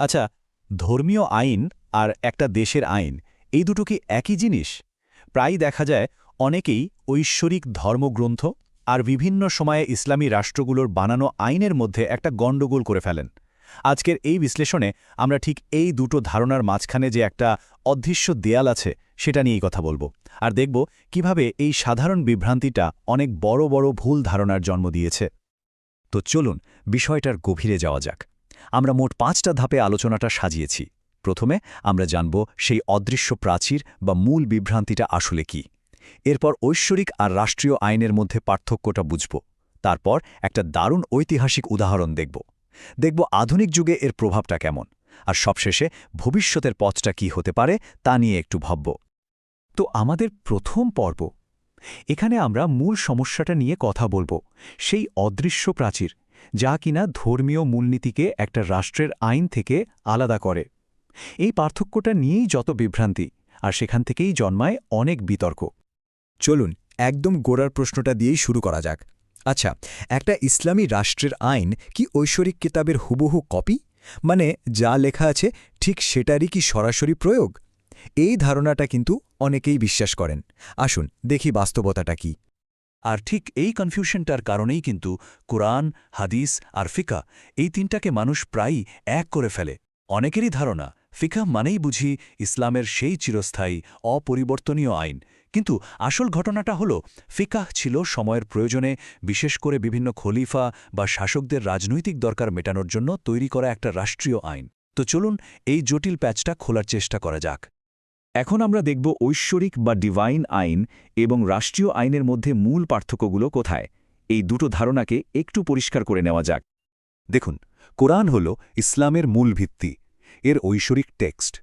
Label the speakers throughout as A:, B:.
A: আচ্ছা ধর্মীয় আইন আর একটা দেশের আইন, এই দুটো কি একই জিনিস? প্রায় দেখা যায় অনেকেই ঐশ্বরিক ধর্মগ্রন্থ আর বিভিন্ন সময়ে ইসলামী রাষ্ট্রগুলোর বানানো আইনের মধ্যে একটা গণ্ডগোল করে ফেলেন। আজকের এই বিশ্লেষণে আমরা ঠিক এই দুটো ধারণার মাঝখানে যে একটা অদৃশ্য দেয়াল আছে, সেটা নিয়েই কথা বলব। আর দেখব কীভাবে এই সাধারণ বিভ্রান্তিটা অনেক বড় বড় ভুল ধারণার জন্ম দিয়েছে। তো চলুন, বিষয়টার গভীরে যাওয়া যাক। আমরা মোট পাঁচটা ধাপে আলোচনাটা সাজিয়েছি। প্রথমে আমরা জানব সেই অদৃশ্য প্রাচীর বা মূল বিভ্রান্তিটা আসলে কি। এরপর ঐশ্বরিক আর রাষ্ট্রীয় আইনের মধ্যে পার্থক্যটা বুঝব। তারপর একটা দারুণ ঐতিহাসিক উদাহরণ দেখব। দেখব আধুনিক যুগে এর প্রভাবটা কেমন, আর সবশেষে ভবিষ্যতের পথটা কি হতে পারে তা নিয়ে একটু ভাবব। তো আমাদের প্রথম পর্ব। এখানে আমরা মূল সমস্যাটা নিয়ে কথা বলব, সেই অদৃশ্য প্রাচীর। যা কিনা ধর্মীয় মূলনীতিকে একটা রাষ্ট্রের আইন থেকে আলাদা করে। এই পার্থক্যটা নিয়েই যত বিভ্রান্তি, আর সেখান থেকেই জন্মায় অনেক বিতর্ক।
B: চলুন, একদম গোড়ার প্রশ্নটা দিয়েই শুরু করা যাক। আচ্ছা একটা ইসলামী রাষ্ট্রের আইন কি ঐশ্বরিক কিতাবের হুবহু কপি? মানে যা লেখা আছে, ঠিক সেটারই কি সরাসরি প্রয়োগ? এই ধারণাটা কিন্তু অনেকেই বিশ্বাস করেন। আসুন, দেখি বাস্তবতাটা কি।
A: আর ঠিক এই কনফিউশনটার কারণেই কিন্তু কোরআন, হাদিস আর ফিকা এই তিনটাকে মানুষ প্রায়ই এক করে ফেলে। অনেকেরই ধারণা ফিকা মানেই বুঝি ইসলামের সেই চিরস্থায়ী, অপরিবর্তনীয় আইন। কিন্তু আসল ঘটনাটা হল, ফিকাহ ছিল সময়ের প্রয়োজনে বিশেষ করে বিভিন্ন খলিফা বা শাসকদের রাজনৈতিক দরকার মেটানোর জন্য তৈরি করা একটা রাষ্ট্রীয় আইন। তো চলুন এই জটিল প্যাচটা খোলার চেষ্টা করা যাক। এখন আমরা দেখব ঐশ্বরিক বা ডিভাইন আইন এবং রাষ্ট্রীয় আইনের মধ্যে মূল পার্থক্যগুলো কোথায়। এই দুটো ধারণাকে একটু পরিষ্কার করে নেওয়া যাক। দেখুন, কোরআন হল ইসলামের মূল ভিত্তি, এর ঐশ্বরিক টেক্সট।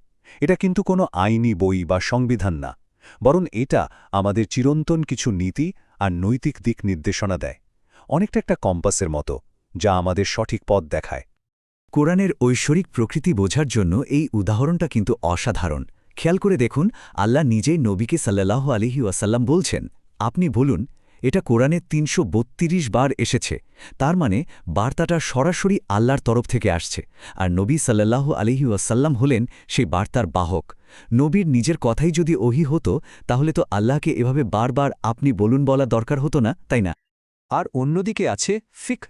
A: এটা কিন্তু কোনো আইনি বই বা সংবিধান না, বরং এটা আমাদের চিরন্তন কিছু নীতি আর নৈতিক দিক নির্দেশনা দেয়, অনেকটা একটা কম্পাসের মতো, যা আমাদের সঠিক পথ দেখায়।
C: কোরআনের ঐশ্বরিক প্রকৃতি বোঝার জন্য এই উদাহরণটা কিন্তু অসাধারণ। খেয়াল করে দেখুন, আল্লাহ নিজেই নবীকে সাল্লাহ আলিহি ওয়াসাল্লাম বলছেন, আপনি বলুন, এটা তিনশো বত্রিশ বার এসেছে, তার মানে বার্তাটা সরাসরি আল্লাহর তরফ থেকে আসছে, আর নবী সাল্লাহ আলিহি ওয়াসাল্লাম হলেন সেই বার্তার বাহক। নবীর নিজের কথাই যদি ওহি হতো, তাহলে তো আল্লাহকে এভাবে বারবার আপনি বলুন বলা দরকার হতো না, তাই না?
A: আর অন্যদিকে আছে ফিক।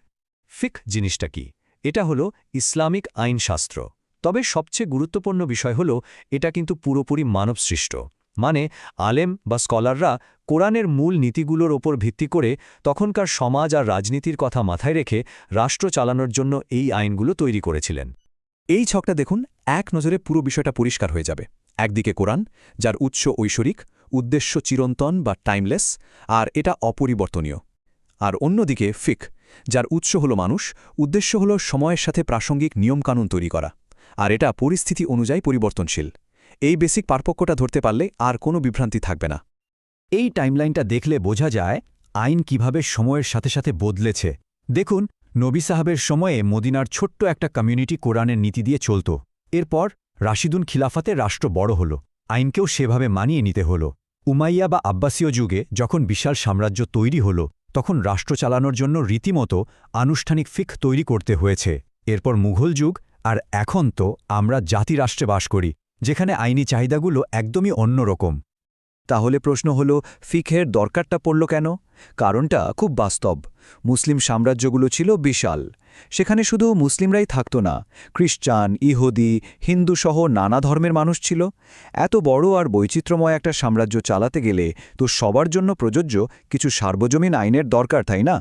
A: ফিক জিনিসটা কি? এটা হলো ইসলামিক আইনশাস্ত্র। তবে সবচেয়ে গুরুত্বপূর্ণ বিষয় হল, এটা কিন্তু পুরোপুরি মানবসৃষ্ট। মানে আলেম বা স্কলাররা কোরআনের মূল নীতিগুলোর ওপর ভিত্তি করে তখনকার সমাজ আর রাজনীতির কথা মাথায় রেখে রাষ্ট্র চালানোর জন্য এই আইনগুলো তৈরি করেছিলেন। এই ছকটা দেখুন, এক নজরে পুরো বিষয়টা পরিষ্কার হয়ে যাবে। একদিকে কোরআন, যার উৎস ঐশ্বরিক, উদ্দেশ্য চিরন্তন বা টাইমলেস, আর এটা অপরিবর্তনীয়। আর অন্যদিকে ফিক, যার উৎস হল মানুষ, উদ্দেশ্য হল সময়ের সাথে প্রাসঙ্গিক নিয়মকানুন তৈরি করা। আর এটা পরিস্থিতি অনুযায়ী পরিবর্তনশীল। এই বেসিক পার্পক্যটা ধরতে পারলে আর কোনো বিভ্রান্তি থাকবে না।
C: এই টাইমলাইনটা দেখলে বোঝা যায় আইন কীভাবে সময়ের সাথে সাথে বদলেছে। দেখুন, নবী সাহাবের সময়ে মদিনার ছোট্ট একটা কমিউনিটি কোরআনের নীতি দিয়ে চলত। এরপর রাশিদুন খিলাফাতে রাষ্ট্র বড় হল। আইনকেও সেভাবে মানিয়ে নিতে হল। উমাইয়া বা আব্বাসীয় যুগে যখন বিশাল সাম্রাজ্য তৈরি হল, তখন রাষ্ট্র চালানোর জন্য রীতিমতো আনুষ্ঠানিক ফিক তৈরি করতে হয়েছে। এরপর মুঘল যুগ আর এখন তো আমরা জাতিরাষ্ট্রে বাস করি যেখানে আইনি চাহিদাগুলো একদমই অন্যরকম।
B: তাহলে প্রশ্ন হল, ফিখের দরকারটা পড়ল কেন? কারণটা খুব বাস্তব। মুসলিম সাম্রাজ্যগুলো ছিল বিশাল। সেখানে শুধু মুসলিমরাই থাকত না, খ্রিস্টান, ইহুদি হিন্দু সহ নানা ধর্মের মানুষ ছিল। এত বড় আর বৈচিত্র্যময় একটা সাম্রাজ্য চালাতে গেলে তো সবার জন্য প্রযোজ্য কিছু সার্বজনীন আইনের দরকার, তাই না?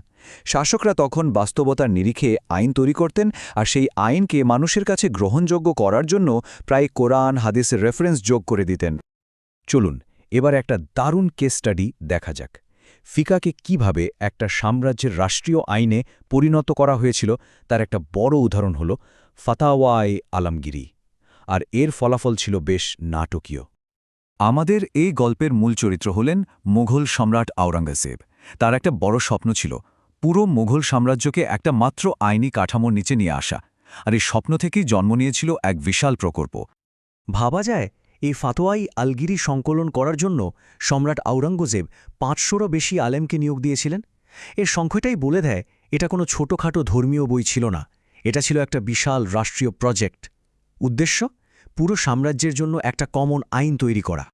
B: শাসকরা তখন বাস্তবতার নিরিখে আইন তৈরি করতেন আর সেই আইনকে মানুষের কাছে গ্রহণযোগ্য করার জন্য প্রায় কোরআন হাদিসের রেফারেন্স যোগ করে দিতেন।
A: চলুন এবার একটা দারুণ কেস স্টাডি দেখা যাক। ফিকাকে কীভাবে একটা সাম্রাজ্যের রাষ্ট্রীয় আইনে পরিণত করা হয়েছিল তার একটা বড় উদাহরণ হল ফাতাওয়াই আলমগিরি। আর এর ফলাফল ছিল বেশ নাটকীয়। আমাদের এই গল্পের মূল চরিত্র হলেন মুঘল সম্রাট আওরঙ্গজেব। তার একটা বড় স্বপ্ন ছিল পুরো মুঘল সাম্রাজ্যকে একটা মাত্র আইনি কাঠামোর নিচে নিয়ে আসা। আর এই স্বপ্ন থেকেই জন্ম নিয়েছিল এক বিশাল প্রকল্প।
C: ভাবা যায় এই ফাতোয়াই আলগিরি সংকলন করার জন্য সম্রাট আওরঙ্গজেব পাঁচশোরও বেশি আলেমকে নিয়োগ দিয়েছিলেন। এর সংখ্যাটাই বলে দেয়, এটা কোনো ছোটোখাটো ধর্মীয় বই ছিল না। এটা ছিল একটা বিশাল রাষ্ট্রীয় প্রজেক্ট।
B: উদ্দেশ্য, পুরো সাম্রাজ্যের জন্য একটা কমন আইন তৈরি করা।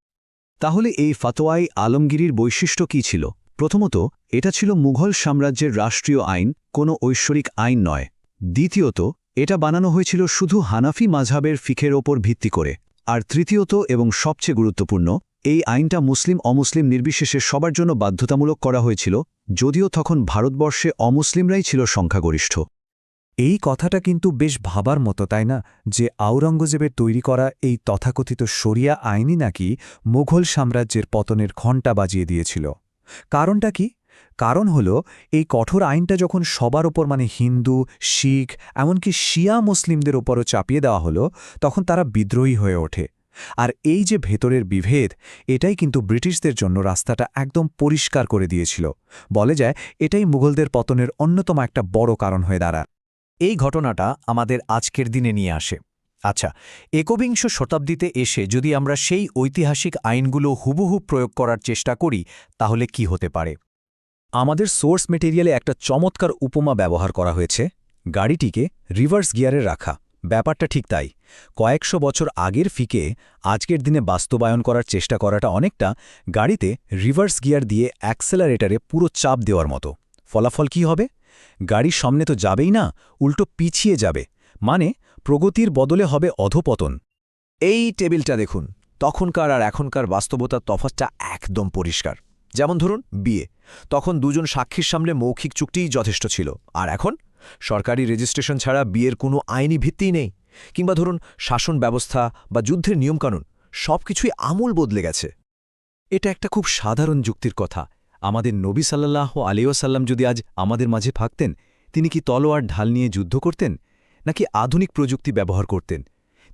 B: তাহলে এই ফাতোয়াই আলমগিরির বৈশিষ্ট্য কী ছিল? প্রথমত, এটা ছিল মুঘল সাম্রাজ্যের রাষ্ট্রীয় আইন, কোনো ঐশ্বরিক আইন নয়। দ্বিতীয়ত, এটা বানানো হয়েছিল শুধু হানাফি মাঝহাবের ফিখের ওপর ভিত্তি করে। আর তৃতীয়ত এবং সবচেয়ে গুরুত্বপূর্ণ, এই আইনটা মুসলিম অমুসলিম নির্বিশেষে সবার জন্য বাধ্যতামূলক করা হয়েছিল, যদিও তখন ভারতবর্ষে অমুসলিমরাই ছিল সংখ্যাগরিষ্ঠ।
D: এই কথাটা কিন্তু বেশ ভাবার মতো, তাই না? যে আওরঙ্গজেবের তৈরি করা এই তথাকথিত শরিয়া আইনই নাকি মুঘল সাম্রাজ্যের পতনের ঘণ্টা বাজিয়ে দিয়েছিল। কারণটা কি? কারণ হল, এই কঠোর আইনটা যখন সবার ওপর মানে হিন্দু, শিখ, এমনকি শিয়া মুসলিমদের ওপরও চাপিয়ে দেওয়া হলো, তখন তারা বিদ্রোহী হয়ে ওঠে। আর এই যে ভেতরের বিভেদ, এটাই কিন্তু ব্রিটিশদের জন্য রাস্তাটা একদম পরিষ্কার করে দিয়েছিল। বলে যায়, এটাই মুঘলদের পতনের অন্যতম একটা বড় কারণ হয়ে দাঁড়ায়।
C: এই ঘটনাটা আমাদের আজকের দিনে নিয়ে আসে। আচ্ছা একবিংশ শতাব্দীতে এসে যদি আমরা সেই ঐতিহাসিক আইনগুলো হুবহু প্রয়োগ করার চেষ্টা করি, তাহলে কি হতে পারে?
B: আমাদের সোর্স মেটেরিয়ালে একটা চমৎকার উপমা ব্যবহার করা হয়েছে, গাড়িটিকে রিভার্স গিয়ারে রাখা। ব্যাপারটা ঠিক তাই। কয়েকশো বছর আগের ফিকে আজকের দিনে বাস্তবায়ন করার চেষ্টা করাটা অনেকটা গাড়িতে রিভার্স গিয়ার দিয়ে অ্যাক্সেলারেটারে পুরো চাপ দেওয়ার মতো। ফলাফল কি হবে? গাড়ির সামনে তো যাবেই না, উল্টো পিছিয়ে যাবে। মানে প্রগতির বদলে হবে অধপতন।
E: এই টেবিলটা দেখুন, তখনকার আর এখনকার বাস্তবতার তফাৎটা একদম পরিষ্কার। যেমন ধরুন বিয়ে। তখন দুজন সাক্ষীর সামনে মৌখিক চুক্তিই যথেষ্ট ছিল। আর এখন? সরকারি রেজিস্ট্রেশন ছাড়া বিয়ের কোনো আইনি ভিত্তিই নেই। কিংবা ধরুন শাসন ব্যবস্থা বা যুদ্ধের নিয়মকানুন সব কিছুই আমূল বদলে গেছে।
B: এটা একটা খুব সাধারণ যুক্তির কথা। আমাদের নবী সাল্লাহ আলিয়াসাল্লাম যদি আজ আমাদের মাঝে থাকতেন তিনি কি তলোয়ার ঢাল নিয়ে যুদ্ধ করতেন, নাকি আধুনিক প্রযুক্তি ব্যবহার করতেন?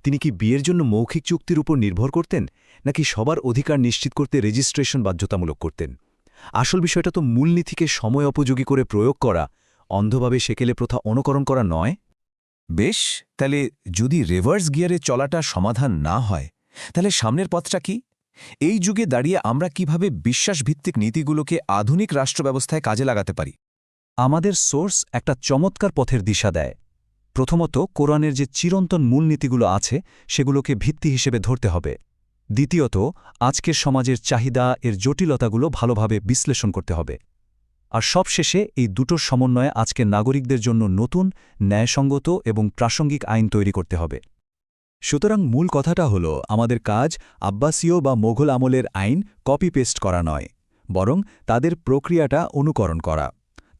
B: তিনি কি বিয়ের জন্য মৌখিক চুক্তির উপর নির্ভর করতেন, নাকি সবার অধিকার নিশ্চিত করতে রেজিস্ট্রেশন বাধ্যতামূলক করতেন? আসল বিষয়টা তো মূলনীতিকে সময় উপযোগী করে প্রয়োগ করা, অন্ধভাবে সেকেলে প্রথা অনুকরণ করা নয়।
D: বেশ, তাহলে যদি রিভার্স গিয়ারে চলাটা সমাধান না হয়, তাহলে সামনের পথটা কি? এই যুগে দাঁড়িয়ে আমরা কীভাবে বিশ্বাসভিত্তিক নীতিগুলোকে আধুনিক রাষ্ট্র ব্যবস্থায় কাজে লাগাতে পারি?
B: আমাদের সোর্স একটা চমৎকার পথের দিশা দেয়। প্রথমত কোরআনের যে চিরন্তন মূলনীতিগুলো আছে, সেগুলোকে ভিত্তি হিসেবে ধরতে হবে। দ্বিতীয়ত, আজকের সমাজের চাহিদা এর জটিলতাগুলো ভালোভাবে বিশ্লেষণ করতে হবে। আর সবশেষে, এই দুটোর সমন্বয়ে আজকের নাগরিকদের জন্য নতুন, ন্যায়সঙ্গত এবং প্রাসঙ্গিক আইন তৈরি করতে হবে। সুতরাং মূল কথাটা হল, আমাদের কাজ আব্বাসীয় বা মোঘল আমলের আইন কপি পেস্ট করা নয়, বরং তাদের প্রক্রিয়াটা অনুকরণ করা।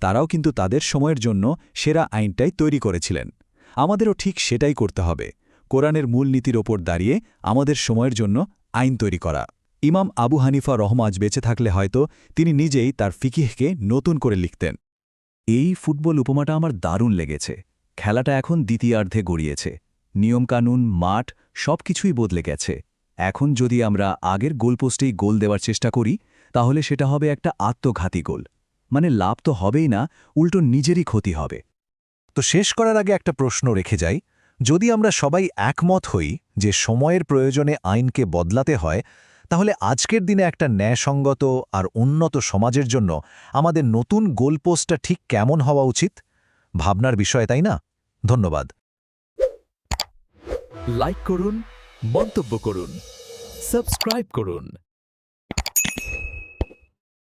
B: তারাও কিন্তু তাদের সময়ের জন্য সেরা আইনটাই তৈরি করেছিলেন। আমাদেরও ঠিক সেটাই করতে হবে। কোরআনের মূলনীতির ওপর দাঁড়িয়ে আমাদের সময়ের জন্য আইন তৈরি করা। ইমাম আবু হানিফা রহমাজ বেঁচে থাকলে হয়তো তিনি নিজেই তার ফিকিহকে নতুন করে লিখতেন। এই ফুটবল উপমাটা আমার দারুণ লেগেছে। খেলাটা এখন দ্বিতীয়ার্ধে গড়িয়েছে। নিয়মকানুন, মাঠ, সবকিছুই বদলে গেছে। এখন যদি আমরা আগের গোলপোস্টেই গোল দেওয়ার চেষ্টা করি, তাহলে সেটা হবে একটা আত্মঘাতী গোল। মানে লাভ তো হবেই না, উল্টো নিজেরই ক্ষতি হবে।
F: তো শেষ করার আগে একটা প্রশ্ন রেখে যাই। যদি আমরা সবাই একমত হই যে সময়ের প্রয়োজনে আইনকে বদলাতে হয়, তাহলে আজকের দিনে একটা ন্যায়সঙ্গত আর উন্নত সমাজের জন্য আমাদের নতুন গোলপোস্টটা ঠিক কেমন হওয়া উচিত? ভাবনার বিষয়, তাই না? ধন্যবাদ।
G: লাইক করুন, মন্তব্য করুন, সাবস্ক্রাইব করুন।